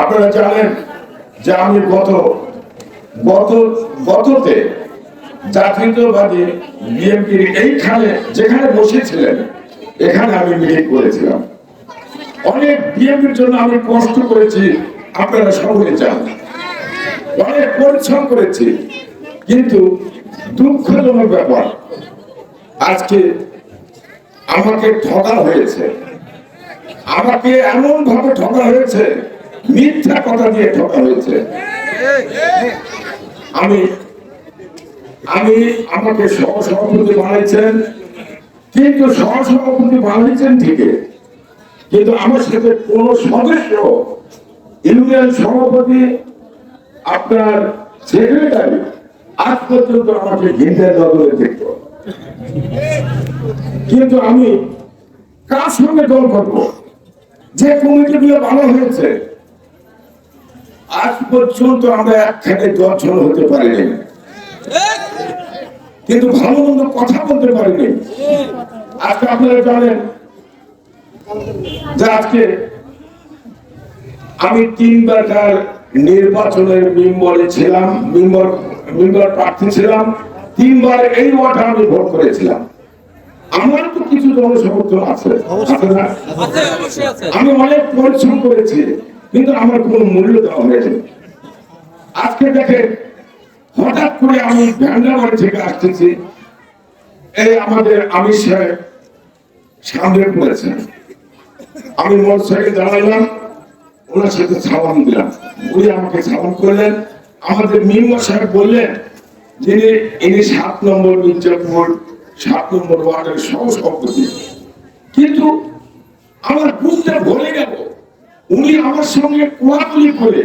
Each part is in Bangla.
আপনারা জানেন যে আমি গত গত, গততে জাতীয়তাবাদী বিএনপির এইখানে, যেখানে বসেছিলেন, এখানে আমি মিটিং করেছিলাম। অনেক বিএনপির জন্য আমি কষ্ট করেছি, আপনারা সকলে জান অনেক পরিশ্রম করেছি, কিন্তু দুঃখজনক ব্যাপার, আজকে আমাকে ঠকা হয়েছে। আমাকে এমন ভাবে ঠকা হয়েছে মিথ্যা কথা দিয়ে ঠকা হয়েছে। আমি আমি আমাকে সহসভাপতি বানাইছেন, কিন্তু সহসভাপতি বানাইছেন ঠিকই। কিন্তু আমার সাথে কোন সদস্য ইউনিয়ন সভাপতি, আপনার সেক্রেটারি আজ পর্যন্ত আমাকে ঘিন্দের দলে দেখত। কিন্তু আমি কার সঙ্গে দল করব? যে কমিটিগুলো ভালো হয়েছে আজ পর্যন্ত আমরা একখানে দর্শন হতে পারিনি। কিন্তু ভালো মন্দ কথা বলতে পারিনি। আজকে আপনারা জানেন যে আজকে আমি তিনবার নির্বাচনের মেম্বরে ছিলাম মেম্বর মেম্বার প্রার্থী ছিলাম তিনবার এই ওয়ার্ডে আমি ভোট করেছিলাম। আমার তো কিছু জনসমর্থন আছে। আমি অনেক পরিশ্রম করেছি। কিন্তু আমার কোনো মূল্য দেওয়া হয়েছে আজকে দেখে হঠাৎ করে আমি ভ্যান্ডাবাড়ি থেকে আসতেছি। এই আমাদের আমির সাহেব সামনে পড়েছেন আমি মোটর সাইকেল দাঁড়ালাম ওনার সাথে সাবান দিলাম। উনি আমাকে সাবান করলেন। আমাদের মিম্বর সাহেব বললেন যিনি, ইনি সাত নম্বর মির্জাপুর, সাত নম্বর ওয়ার্ডের সহসভাপতি। কিন্তু আমার বুকটা ভরে গেল। উনি আমার সঙ্গে কোয়াকুলি করে,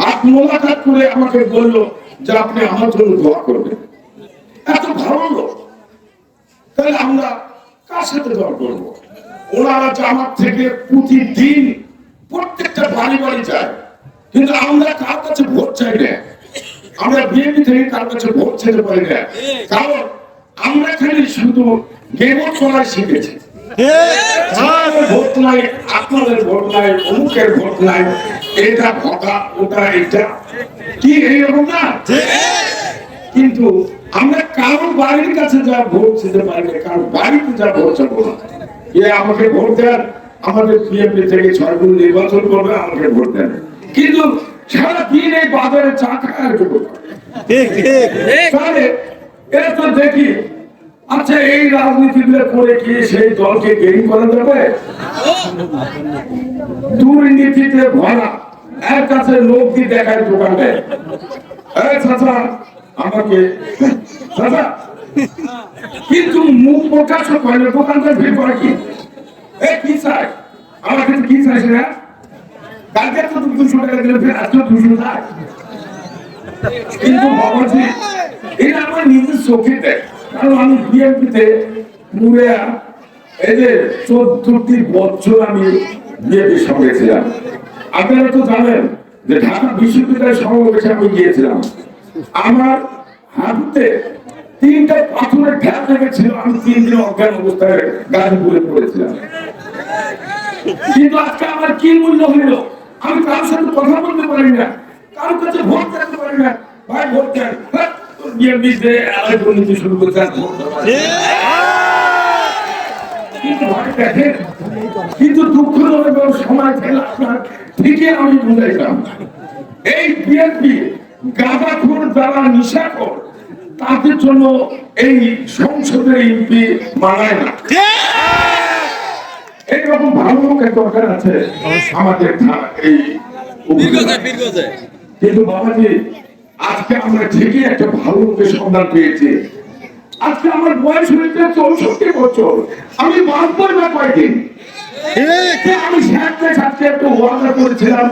হাত মোলাকাত করে আমাকে বলল যে আপনি আমার জন্য দোয়া করবেন। এত ভালো লোক। তাহলে আমরা কার সাথে দোয়া করব? ওনারা জামাত থেকে প্রতিদিন প্রত্যেকটা বাড়ি বাড়ি যায়, কিন্তু আমরা কার কাছে ভোট চাই না? আমরা বিএনপি থেকে কার কাছে ভোট চাইতে পারি না? কারণ আমরা খালি শুধু গেমত করাই শিখেছি আমাদের ভোট নাই আপনাদের ভোট নাই অমুকের ভোট নাই এটা ভোটা ওটা এটা। কি এইরকম না কিন্তু আমরা কারও বাড়ির কাছে যা ভোট দিতে পারি না কারও বাড়িতে যা ভোট চাবো না। এ আমাকে ভোট দেন আমাদের বিএনপি থেকে ছয় গুণ নির্বাচন করবে আমাকে ভোট দেন। কিন্তু সারা দিন এই বাজারে চা খায় ঠিক ঠিক। তাহলে এটা তো দেখি আচ্ছা এই রাজনীতিগুলো করে কি সেই দলকে গেইন করা যাবে? দুর্নীতিতে ভরা এর কাছে লোক দিয়ে দেখায় দোকানে আমাকে কিন্তু মুখ প্রকাশ করে না দোকানদার ভিড় করে কি? চাই? আমার কাছে কি চাইছে না? কালকে তো দুশো টাকা দিলে ফের আজকে দুশো কিন্তু বাবাজি এটা আমার নিজের চোখে দেখ কারণ আমি বিএনপিতে পুরে এই চোদ্দটি বছর আমি বিএনপির সঙ্গে ছিলাম। আপনারা তো জানেন যে ঢাকা বিশ্ববিদ্যালয়ের সমাবেশে আমি গিয়েছিলাম। আমার হাঁটুতে তিনটা পাথরের ঢ্যাপ লেগেছিল আমি তিন দিন অজ্ঞান অবস্থায় গাজীপুরে পড়েছিলাম। কিন্তু আজকে আমার কি মূল্য হইল? আমি কারোর সাথে কথা বলতে পারি না, কারোর কাছে ভোট চাইতে পারি না। ভাই, ভোট দেন। যে দুর্নীতি শুরু। কিন্তু দেখেন কিন্তু দুঃখজনক সময় থাকলে আপনার ঠিকই আমি এই বিএনপি গাঁদাখোর যারা নিশাখোর তাদের জন্য এই সংসদের এমপি মানায় না। এইরকম ভালো লোকের দরকার আছে আমাদের এই কিন্তু বাবাজি আজকে আমরা ঠিকই একটা ভালো লোকের সন্ধান পেয়েছি। আজকে আমার বয়স হয়েছে চৌষট্টি বছর। আমি বাঁচবো না কয়েকদিন আমি সাথে সাথে একটু ওয়াদা করেছিলাম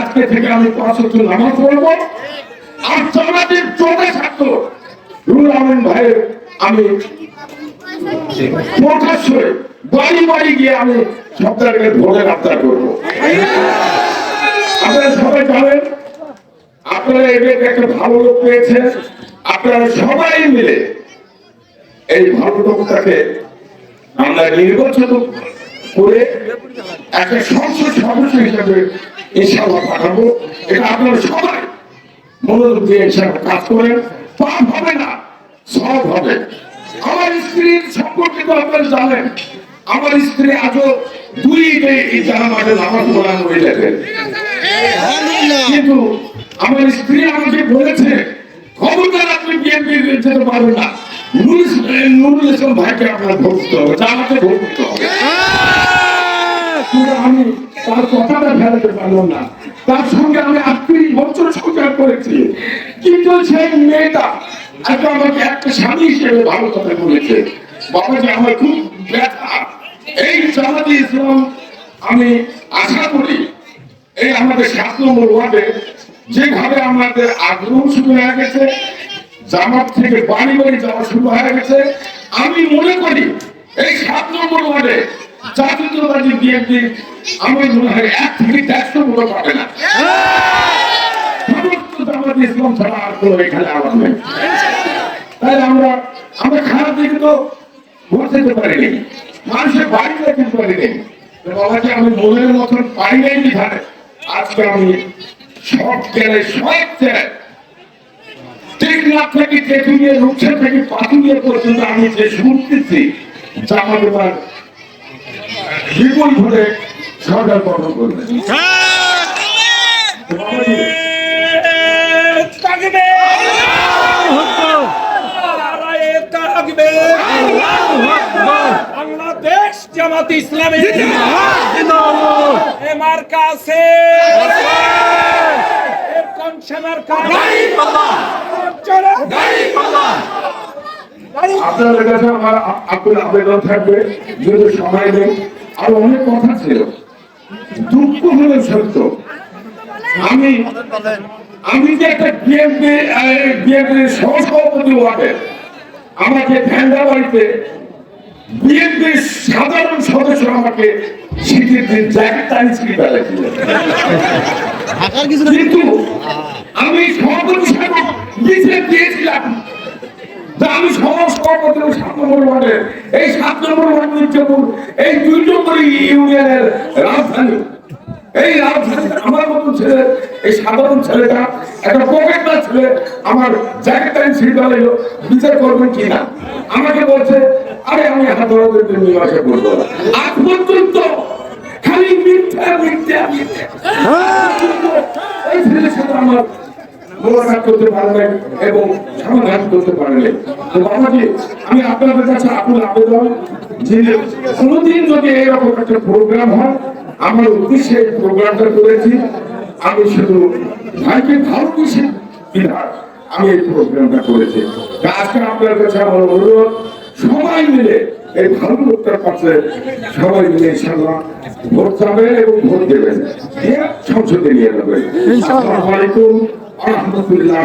আজকে থেকে আমি পাঁচ ওয়াক্ত নামাজ পড়ব। আর জামাতের চোখে ছাত্র রুল আমিন ভাইয়ের আমি প্রকাশ্যে বাড়ি বাড়ি গিয়ে আমি সপ্তাহে ভোটের আবদার করব আপনারা সবাই জানেন আপনারা এদেরকে একটা ভালো লোক পেয়েছেন। আপনারা সবাই মিলে এই ভালো লোকটাকে আমরা নির্বাচন করে একটা সংসদ সদস্য হিসাবে ইনশাল্লাহ পাঠাবো। এটা আপনারা সবাই মনোযোগ দিয়ে ইনশাল্লাহ কাজ করেন। পাপ হবে না সব হবে। আমার স্ত্রীর সম্পর্কে তো আপনারা জানেন আমার স্ত্রী আজও দুই এই জানা মাঠে নামাজ পড়ানো হয়ে যাবে কিন্তু আমার স্ত্রী আমাকে বলেছে, খবরদার, আপনি বিএনপি যেতে পারবেন না। ভাইকে আপনার আমি তার কথাটা না। তার সঙ্গে আমি বছর করেছি। কিন্তু সেই মেয়েটা আমাকে একটা স্বামী ভালো কথা বলেছে। আমার খুব এই আমি আশা করি এই আমাদের সাত নম্বর ওয়ার্ডে যেভাবে আমাদের আগ্রহ শুরু হয়ে গেছে, জামাত থেকে বাড়ি বাড়ি যাওয়া শুরু হয়ে গেছে, আমি মনে করি এই সাত নম্বর ওয়ার্ডে জাতীয়তাবাদী বিএনপি আমার মনে হয় এক থেকে দেড়শো মতো পাবে না। আমি মনের মতন পাই নাই আজকে আমি সব থেকে তেঁতুলিয়া রূপসা থেকে পাতুলিয়া পর্যন্ত আমি যে শুনতেছি জামাত এবার বিপুল ভোটে সরকার গঠন করবে। তো বাংলাদেশ জামাত ইসলামী। এ মার্কা আছে। আপনাদের কাছে আমার আবেদন থাকবে যদি সময় নেই। আর অনেক কথা ছিল। দুঃখ হলো সত্য। আমি আমি যে একটা বিএনপি বিএনপির সহসভাপতি ওয়ার্ডে আমাকে বাড়িতে বিএনপির সাধারণ সদস্য আমাকে কিন্তু আমি সভাপতি সাহেব লিখে দিয়েছিলাম আমি সমাজ সাত নম্বর ওয়ার্ডে এই সাত নম্বর ওয়ার্ড মির্জাপুর এই দুই নম্বর ইউনিয়নের রাজধানী। এই রাজধানী আমার মতন ছেলে এই সাধারণ ছেলেটা একটা পকেট না ছেলে আমার সিট এলো বিচার করবেন কিনা? আমাকে বলছে আরে আমি হাজারদের নিবাসে করব। আজ পর্যন্ত খালি মিথ্যা মিথ্যা মিথ্যা। এই ছেলের সাথে আমার মোলাকাত করতে পারে এবং সমাধান করতে পারে তো বাবাজি আমি আপনাদের কাছে আকুল আবেদন যে কোনোদিন যদি এরকম একটা প্রোগ্রাম হয় আমার উদ্দেশ্যে এই প্রোগ্রামটা করেছি। আমি শুধু ভাইকে বিধান আমি এই প্রোগ্রামটা করেছি। আজকে আপনার কাছে আমার অনুরোধ সবাই মিলে এই ভালো লোকটার পাশে সবাই মিলে ইনশাল্লাহ ভোট যাবেন এবং ভোট দেবেন দিয়ে সংসদে নিয়ে যাবেন আসসালামু আলাইকুম। আহমদুল্লাহ